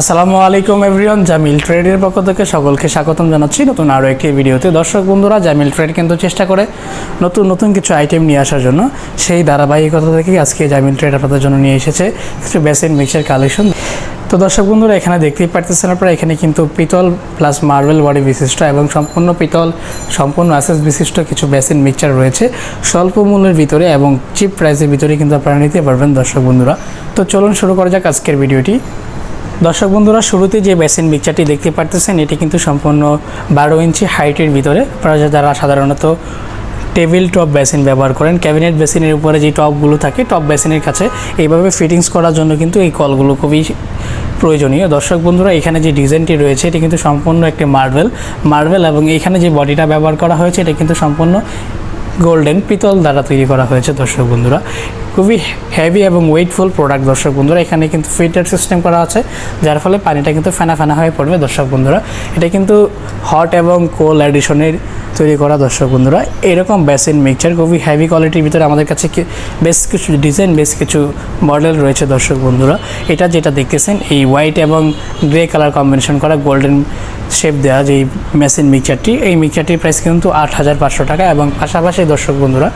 আসসালামু আলাইকুম এভরিওয়ান, জামিল ট্রেডের পক্ষ থেকে সকলকে স্বাগতম জানাচ্ছি নতুন আরও একটি ভিডিওতে। দর্শক বন্ধুরা, জামিল ট্রেড কিন্তু চেষ্টা করে নতুন নতুন কিছু আইটেম নিয়ে আসার জন্য। সেই ধারাবাহিকতা থেকে আজকে জামিল ট্রেড আপনাদের জন্য নিয়ে এসেছে কিছু বেসিন মিক্সের কালেকশন তো দর্শক বন্ধুরা, এখানে দেখতেই পারতেছেন আপনারা, এখানে কিন্তু পিতল প্লাস মার্বেল বডি বিশিষ্ট এবং সম্পূর্ণ পিতল, সম্পূর্ণ অ্যাসেস বিশিষ্ট কিছু বেসিন মিক্সচার রয়েছে। স্বল্প মূল্যের ভিতরে এবং চিপ প্রাইসের ভিতরে কিন্তু আপনারা নিতে পারবেন দর্শক বন্ধুরা। তো চলুন শুরু করা যাক আজকের ভিডিওটি। দর্শক বন্ধুরা, শুরুতে যে বেসিন মিক্সচারটি দেখতে পারতেছেন, এটি কিন্তু সম্পূর্ণ বারো ইঞ্চি হাইটের ভিতরে। যারা সাধারণত টেবিল টপ বেসিন ব্যবহার করেন, ক্যাবিনেট বেসিনের উপরে যে টপগুলো থাকে, টপ বেসিনের কাছে এইভাবে ফিটিংস করার জন্য কিন্তু এই কলগুলো খুবই প্রয়োজনীয়। দর্শক বন্ধুরা, এখানে যে ডিজাইনটি রয়েছে, এটি কিন্তু সম্পূর্ণ একটি মার্বেল। মার্বেল এবং এখানে যে বডিটা ব্যবহার করা হয়েছে, এটা কিন্তু সম্পূর্ণ গোল্ডেন পিতল দ্বারা তৈরি করা হয়েছে, দর্শক বন্ধুরা। খুবই হেভি এবং ওয়েটফুল প্রোডাক্ট দর্শক বন্ধুরা। এখানে কিন্তু ফিল্টার সিস্টেম করা আছে, যার ফলে পানিটা কিন্তু ফেনা ফেনা হয়ে পড়বে, দর্শক বন্ধুরা। এটা কিন্তু হট এবং কোল অ্যাডিশনের তৈরি করা, দর্শক বন্ধুরা। এরকম বেসিন মিক্সচার খুবই হেভি কোয়ালিটির ভিতরে আমাদের কাছে বেশ কিছু ডিজাইন বেশ কিছু মডেল রয়েছে, দর্শক বন্ধুরা। এটা যেটা দেখতেছেন, এই হোয়াইট এবং গ্রে কালার কম্বিনেশন করা গোল্ডেন শেপ দেওয়া যে মেশিন মিক্সারটি এই মিক্সচারটির প্রাইস কিন্তু আট হাজার পাঁচশো টাকা এবং পাশাপাশি দর্শক বন্ধুরা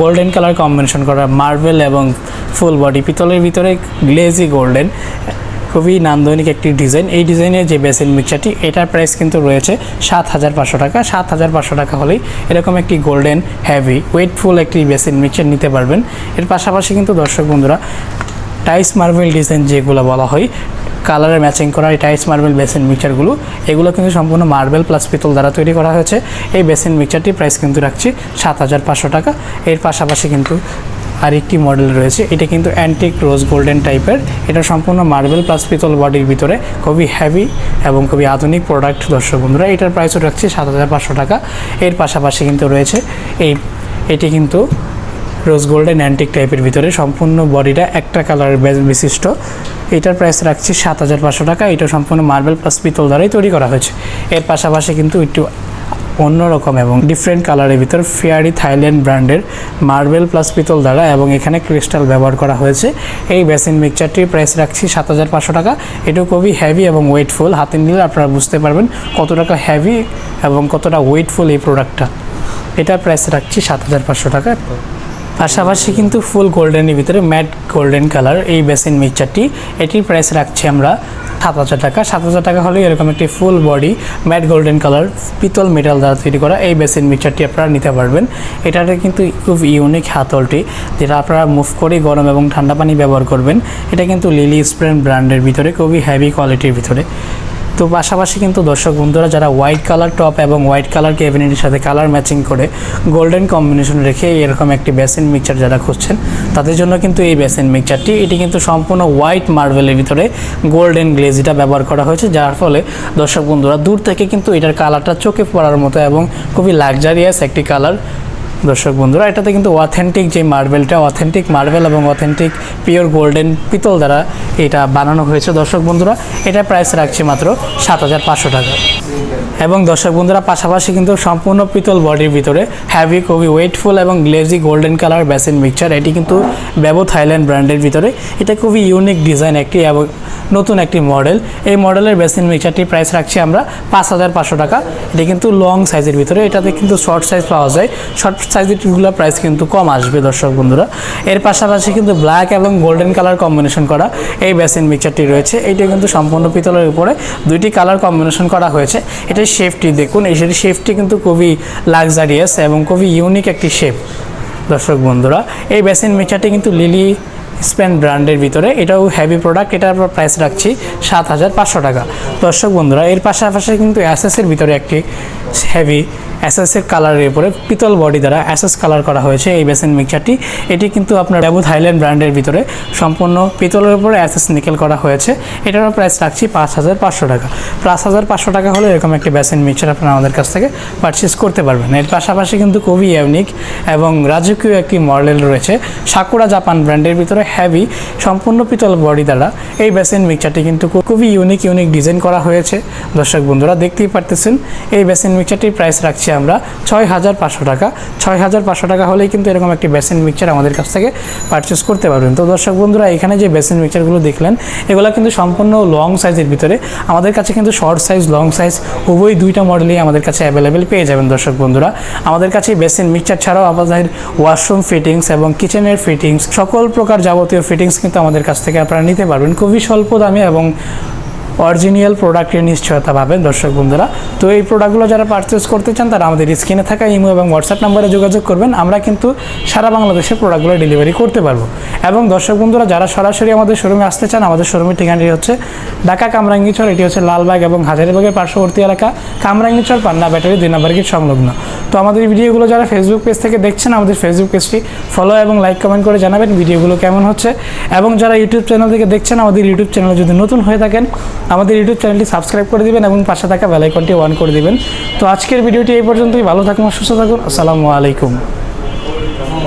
গোল্ডেন কালার কম্বিনেশন করা মার্বেল এবং ফুল বডি পিতলের ভিতরে গ্লেজি গোল্ডেন খুবই নান্দনিক একটি ডিজাইন এই ডিজাইনের যে বেসিন মিক্সারটি এটার প্রাইস কিন্তু রয়েছে সাত হাজার পাঁচশো টাকা। সাত হাজার পাঁচশো টাকা হলেই এরকম একটি গোল্ডেন হ্যাভি ওয়েটফুল একটি বেসিন মিক্সার নিতে পারবেন। এর পাশাপাশি কিন্তু দর্শক বন্ধুরা টাইস মার্বেল ডিজাইন যেগুলো বলা হয় কালারে ম্যাচিং করা এই টাইস মার্বেল বেসিন মিক্সচারগুলো এগুলো কিন্তু সম্পূর্ণ মার্বেল প্লাস পিতল দ্বারা তৈরি করা হয়েছে। এই বেসিন মিক্সচারটি প্রাইস কিন্তু রাখছি সাত হাজার পাঁচশো টাকা। এর পাশাপাশি কিন্তু আরেকটি মডেল রয়েছে, এটা কিন্তু অ্যান্টিক রোজ গোল্ডেন টাইপের এটা সম্পূর্ণ মার্বেল প্লাস পিতল বডির ভিতরে, খুবই হ্যাভি এবং খুবই আধুনিক প্রোডাক্ট দর্শক বন্ধুরা, এটার প্রাইসও রাখছি সাত হাজার পাঁচশো টাকা। এর পাশাপাশি কিন্তু রয়েছে এই, এটি কিন্তু রোজ গোল্ডেন অ্যান্টিক টাইপের ভিতরে সম্পূর্ণ বডিটা একটা কালারের বিশিষ্ট। এটার প্রাইস রাখছি সাত হাজার পাঁচশো টাকা। এটা সম্পূর্ণ মার্বেল প্লাস পিতল দ্বারাই তৈরি করা হয়েছে। এর পাশাপাশি কিন্তু একটু অন্যরকম এবং ডিফারেন্ট কালারের ভিতর ফেয়ারি থাইল্যান্ড ব্র্যান্ডের মার্বেল প্লাস পিতল দ্বারা এবং এখানে ক্রিস্টাল ব্যবহার করা হয়েছে। এই বেসিন মিক্সচারটির প্রাইস রাখছি সাত হাজার পাঁচশো টাকা। এটাও খুবই হেভি এবং ওয়েটফুল হাতে নিলে আপনারা বুঝতে পারবেন কত টাকা হেভি এবং কতটা ওয়েটফুল এই প্রোডাক্টটা এটার প্রাইস রাখছি সাত হাজার পাঁচশো টাকা। পাশাপাশি কিন্তু ফুল গোল্ডেনের ভিতরে ম্যাট গোল্ডেন কালার এই বেসিন মিক্সচারটি। এটির প্রাইস রাখছি আমরা সাত হাজার টাকা। সাত হাজার টাকা হলে এরকম একটি full body matte golden colour পিতল মেটাল দ্বারা তৈরি করা এই বেসিন মিক্সচারটি আপনারা নিতে পারবেন। এটাতে কিন্তু খুব ইউনিক হাতলটি যেটা আপনারা মুভ করে গরম এবং ঠান্ডা পানি ব্যবহার করবেন। এটা কিন্তু লিলি স্প্রেন ব্র্যান্ডের ভিতরে, খুবই হেভি কোয়ালিটির ভিতরে। তো পাশাপাশি কিন্তু দর্শক বন্ধুরা, যারা হোয়াইট কালার টপ এবং হোয়াইট কালার ক্যাবিনেটের সাথে কালার ম্যাচিং করে গোল্ডেন কম্বিনেশন রেখে এরকম একটি বেসিন মিক্সচার যারা খুঁজছেন, তাদের জন্য কিন্তু এই বেসিন মিক্সচারটি এটি কিন্তু সম্পূর্ণ হোয়াইট মার্বেলের ভিতরে গোল্ডেন গ্লেজিটা ব্যবহার করা হয়েছে, যার ফলে দর্শক বন্ধুরা দূর থেকে কিন্তু এটার কালারটা চোখে পড়ার মতো এবং খুবই লাক্সারিয়াস একটি কালার দর্শক বন্ধুরা, এটাতে কিন্তু অথেন্টিক যে মার্বেলটা অথেন্টিক মার্বেল এবং অথেন্টিক পিওর গোল্ডেন পিতল দ্বারা এটা বানানো হয়েছে। দর্শক বন্ধুরা, এটা প্রাইস রাখছে মাত্র সাত হাজার পাঁচশো টাকা। এবং দর্শক বন্ধুরা, পাশাপাশি কিন্তু সম্পূর্ণ পিতল বডির ভিতরে হ্যাভি খুবই ওয়েটফুল এবং glazy golden colour basin mixture এটি কিন্তু ব্যবো থাইল্যান্ড ব্র্যান্ডের ভিতরে। এটা খুবই ইউনিক ডিজাইন একটি এবং নতুন একটি মডেল এই মডেলের বেসিন মিক্সচারটির প্রাইস রাখছি আমরা পাঁচ হাজার পাঁচশো টাকা। এটি কিন্তু লং সাইজের ভিতরে। এটাতে কিন্তু শর্ট সাইজ পাওয়া যায়। শর্ট সাইজেরগুলো প্রাইস কিন্তু কম আসবে, দর্শক বন্ধুরা। এর পাশাপাশি কিন্তু ব্ল্যাক এবং গোল্ডেন কালার কম্বিনেশন করা এই বেসিন মিক্সারটি রয়েছে। এইটা কিন্তু সম্পূর্ণ পিতলের উপরে দুইটি কালার কম্বিনেশন করা হয়েছে। এটার শেপটি দেখুন, এই শেপটি কিন্তু খুবই লাক্সারিয়াস এবং খুবই ইউনিক একটি শেপ দর্শক বন্ধুরা। এই বেসিন মিক্সারটি কিন্তু লিলি স্পেন ব্র্যান্ডের ভিতরে। এটাও হ্যাভি প্রোডাক্ট এটার প্রাইস রাখছি সাত হাজার পাঁচশো টাকা। দর্শক বন্ধুরা, এর পাশাপাশি কিন্তু অ্যাসেসের ভিতরে একটি হেভি অ্যাসেসের কালারের উপরে পিতল বডি দ্বারা অ্যাসেস কালার করা হয়েছে এই বেসিন মিক্সচারটি এটি কিন্তু আপনার ডাবু থাইল্যান্ড ব্র্যান্ডের ভিতরে সম্পূর্ণ পিতলের উপরে অ্যাসেস নিকেল করা হয়েছে। এটারও প্রাইস রাখছি পাঁচ হাজার পাঁচশো টাকা। পাঁচ হাজার পাঁচশো টাকা হলে এরকম একটি বেসিন মিক্সচার আপনারা আমাদের কাছ থেকে পারচেস করতে পারবেন। এর পাশাপাশি কিন্তু খুবই ইউনিক এবং রাজকীয় একটি মডেল রয়েছে সাকুরা জাপান ব্র্যান্ডের ভিতরে হ্যাভি সম্পূর্ণ পিতল বডি দ্বারা এই বেসিন মিক্সচারটি কিন্তু খুবই ইউনিক ইউনিক ডিজাইন করা হয়েছে। দর্শক বন্ধুরা দেখতেই পারতেছেন, এই বেসিন মিক্সচারটির প্রাইস রাখছি দিচ্ছি আমরা ছয় হাজার পাঁচশো টাকা। ছয় হাজার পাঁচশো টাকা হলেই কিন্তু এরকম একটি বেসিন মিক্সচার আমাদের কাছ থেকে পারচেস করতে পারবেন। তো দর্শক বন্ধুরা, এখানে যে বেসিন মিক্সচারগুলো দেখলেন, এগুলো কিন্তু সম্পূর্ণ লং সাইজের ভিতরে। আমাদের কাছে কিন্তু শর্ট সাইজ লং সাইজ উভয় দুইটা মডেলই আমাদের কাছে অ্যাভেলেবেল পেয়ে যাবেন দর্শক বন্ধুরা। আমাদের কাছে বেসিন মিক্সচার ছাড়াও আমাদের ওয়াশরুম ফিটিংস এবং কিচেনের ফিটিংস সকল প্রকার যাবতীয় ফিটিংস কিন্তু আমাদের কাছ থেকে আপনারা নিতে পারবেন। খুবই স্বল্প দামে এবং অরিজিনাল প্রোডাক্টের নিশ্চয়তা পাবেন, দর্শক বন্ধুরা। তো এই প্রোডাক্টগুলো যারা পারচেস করতে চান, তারা আমাদের স্ক্রিনে থাকা ইমো এবং হোয়াটসঅ্যাপ নাম্বারে যোগাযোগ করবেন। আমরা কিন্তু সারা বাংলাদেশে প্রোডাক্টগুলো ডেলিভারি করতে পারব। এবং দর্শক বন্ধুরা, যারা সরাসরি আমাদের শোরুমে আসতে চান, আমাদের শোরুমের ঠিকানাটি হচ্ছে ঢাকা কামরাঙ্গিচর, এটি হচ্ছে লালবাগ এবং হাজারিবাগের পার্শ্ববর্তী এলাকা। কামরাঙ্গিচর, পান্না ব্যাটারি, দুই নম্বর গেট সংলগ্ন। তো আমাদের ভিডিওগুলো যারা ফেসবুক পেজ থেকে দেখছেন, আমাদের ফেসবুক পেজটি ফলো এবং লাইক কমেন্ট করে জানাবেন ভিডিওগুলো কেমন হচ্ছে। এবং যারা ইউটিউব চ্যানেল থেকে দেখছেন, আমাদের ইউটিউব চ্যানেল যদি নতুন হয়ে থাকেন, আমাদের ইউটিউব চ্যানেলটি সাবস্ক্রাইব করে দিবেন এবং পাশে থাকা বেলাইকনটি অন করে দিবেন। তো আজকের ভিডিওটি এই পর্যন্তই। ভালো থাকুন, সুস্থ থাকুন। আসসালামু আলাইকুম।